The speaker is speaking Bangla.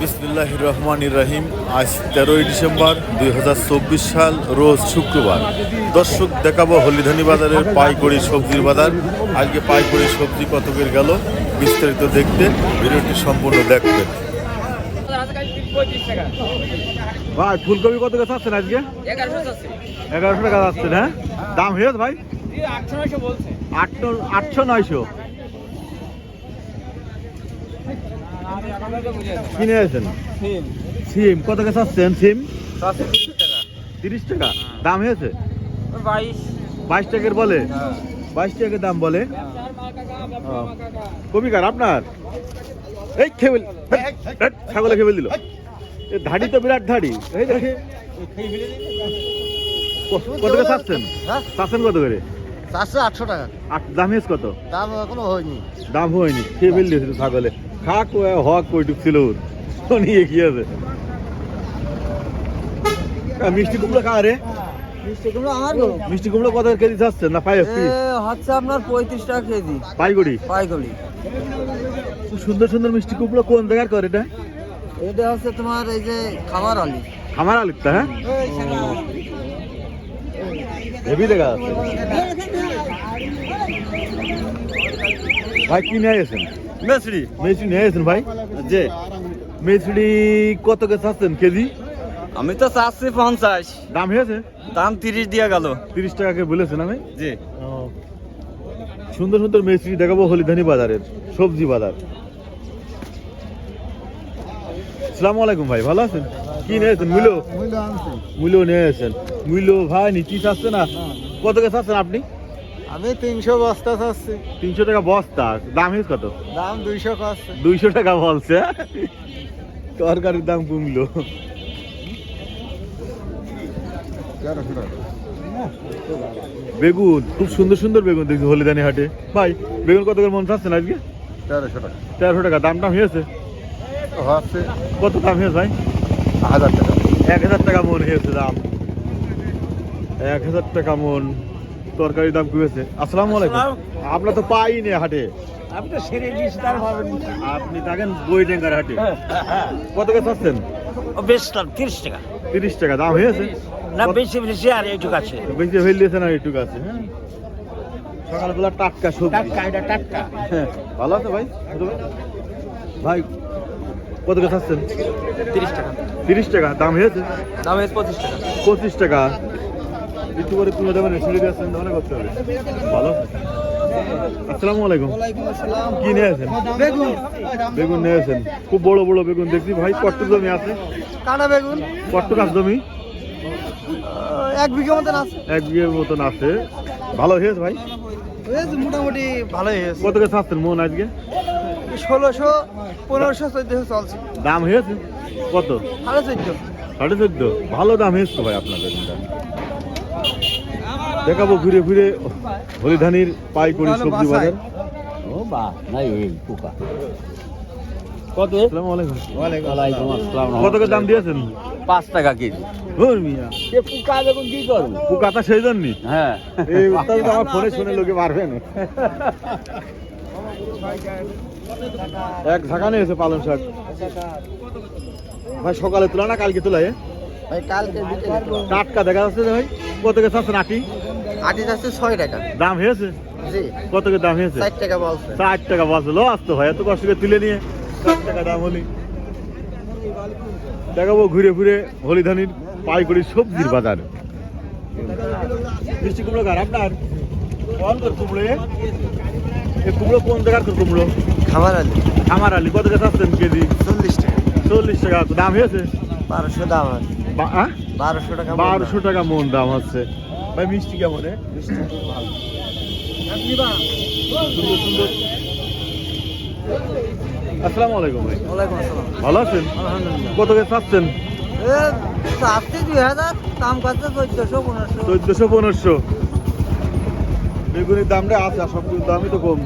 বিসমিল্লাহ রহমান রাহিম আজ তেরোই ডিসেম্বর দু হাজার চব্বিশ সাল রোজ শুক্রবার। দর্শক দেখাবো হলিধানি বাজারের পাইকড়ি সবজির বাজার। আজকে পাইকড়ি সবজি কতকের গেল বিস্তারিত দেখতে ভিডিওটি সম্পূর্ণ দেখবেন। ভাই ফুলকপি কত গাছ আসছেন আজকে? এগারোশো টাকা আসছেন হ্যাঁ? দাম হয়েছে ভাই? আটশো আটশো নয়শো। কিনে আছেন? সিম। কত গাছ আসছেন সিম? তিরিশ টাকা। দাম হয়েছে? বাইশ। টাকার বলে? বাইশ টাকার দাম বলে? ও। কবিকার আপনার? এই খেবেল ছাগলে খেবেল দিল। এ ধাড়ি তো বিরাট ধাড়ি। এই দেখে কত করে চাচ্ছেন? হ্যাঁ? চাচ্ছেন কত করে? চারশো আটশো টাকা। আট দাম হয়েছে কত? দাম এখনও হয়নি। দাম হয়নি। খেয়ে ফেল দিয়েছিল ছাগলে। খাক হক কইটুক ছিল ওর। নিয়ে কি আছে। মিষ্টি কুমড়ো খা রে? মিষ্টি কুমড়ো কত কেজি চাচ্ছেন না ফাইভ পিস হচ্ছে আপনার পঁয়ত্রিশ টাকা কেজি। পাইগড়ি? খুব সুন্দর সুন্দর মিষ্টি কুমড়ো কোন জায়গার করে এটা? এটা হচ্ছে তোমার এই যে খাবার আলি। আমার আলিকটা হ্যাঁ? হেভি দেখা আছে। ভাই কি নিয়ে মেসরি। মেসি নিয়ে গেছেন ভাই? যে মেসিডি কত কে চাচ্ছেন কেজি? আমি তো চাচ্ছি পঞ্চাশ। দাম হয়েছে? দাম তিরিশ দিয়া গেল। তিরিশ টাকাকে বলেছেন আমি? জি। সুন্দর সুন্দর মিষ্টি দেখাবো হলিধানি বাজারের সবজি বাজার। সালাম আলাইকুম ভাই ভালো আছেন? কি নিয়েছেন মুলো? মুলো নিয়েছেন মুলো ভাই নিচি চাচ্ছে না কত কে চাচ্ছেন আপনি? আমি তিনশো বস্তা চাচ্ছি। তিনশো টাকা বস্তা? দাম হয়েছে কত? দাম দুইশো কাছে দুইশো টাকা বলছে? তরকারির দাম কমলো। বেগুন খুব সুন্দর সুন্দর বেগুন দেখছি হলিদানি হাটে। ভাই বেগুন কত করে মন চাচ্ছেন আজকে? তেরোশো টাকা। তেরোশো টাকা দাম টাম হয়েছে? কত দাম হয়েছে ভাই? হাজার টাকা। এক হাজার টাকা মন হয়েছে দাম। এক হাজার টাকা মন। তরকারির দাম কি হয়েছে আসসালামু আলাইকুম। আপনার তো পাইনি হাটে। আপনি তো সেরে পাবেন আপনি থাকেন বই ডেঙ্গার হাটে কত করে চাচ্ছেন? বেশ দাম তিরিশ টাকা। তিরিশ টাকা দাম হয়েছে? না বেশি বেশি আর এইটুকু আছে। বেশি হয়ে দিয়েছে না একটু আছে হ্যাঁ? সকালবেলা টাটকা সবজি। টাটকা এটা টাটকা। হ্যাঁ ভালো আছে ভাই ভাই? ভাই কত করে চাচ্ছেন? তিরিশ টাকা। তিরিশ টাকা দাম হয়েছে? দাম হয়েছে পঁচিশ টাকা। পঁচিশ টাকা। একটু করে পুরো দেবেন আসছেন তাহলে করতে হবে। ভালো? আসসালামু আলাইকুম। কি নিয়েছেন বেগুন। বেগুন নিয়েছেন খুব বড় বড় বেগুন দেখছি। ভাই জমি আছে? কাটা বেগুন। জমি? এক বিঘা মতন আছে। এক বিঘের মতন আছে। ভালো হয়েছে ভাই? হয়েছে মোটামুটি ভালোই হয়েছে। কত করে মন আজকে? ষোলোশো পনেরোশো চোদ্দশো চলছে। দাম হয়েছে? কত? সাড়ে চোদ্দ। সাড়ে চোদ্দ। ভালো দাম হয়েছে ভাই আপনাদের। দেখাবো ঘুরে ঘুরে হরিধানির পাইকড়ি সবজি বাজার। ও বা নাই ওই পোকা। কত? আসসালামু আলাইকুম। ওয়ালাইকুম আসসালাম। কত করে দাম দিয়েছেন? পাঁচ টাকা কেজি। ধুর মিয়া। সে পোকা বেগুন কি করব? পোকাটা সেই জন্যই। হ্যাঁ। এই উত্তর তো আমার ফোনে শুনে লোকে পারবে না। এক ঝাঁকা নিয়েছে পালং শাক। ভাই সকালে তোলা না কালকে তোলা এ? ভাই কালকে টাটকা দেখা যাচ্ছে ভাই। কত কে চাচ্ছেন আটি আটি ছয় টাকা। দাম হয়েছে? জি। কত কে দাম হয়েছে? ষাট টাকা বলছে। ষাট টাকা বাঁচলো লস তো ভাই এত কষ্ট করে তুলে নিয়ে ষাট টাকা দাম হলি। দেখাবো ঘুরে ঘুরে হলিধানির পাইকড়ি সবজির বাজার। মিষ্টি কুমড়ো গার আপনার কোন তোর কুমড়ো এ? কুমড়ো কোন জায়গার তোর কুমড়ো? খাবার আলি। আমার আলি। কত টাকা কেজি? চল্লিশ টাকা। চল্লিশ টাকা দাম হয়েছে? বারোশো দাম আছে। বারোশো টাকা বারোশো টাকা মন দাম হচ্ছে ভাই মিষ্টি কেমন এ? সুন্দর সুন্দর আসসালামু আলাইকুম ভাই। ওয়ালাইকুম আসসালাম। ভালো আছেন? কত করে চাচ্ছেন? এ চারটে দুই হাজার দাম করছে চোদ্দশো পনেরোশো। চোদ্দশো পনেরোশো। বেগুনির দামটা আছে আর সব কিছুর দামই তো কম।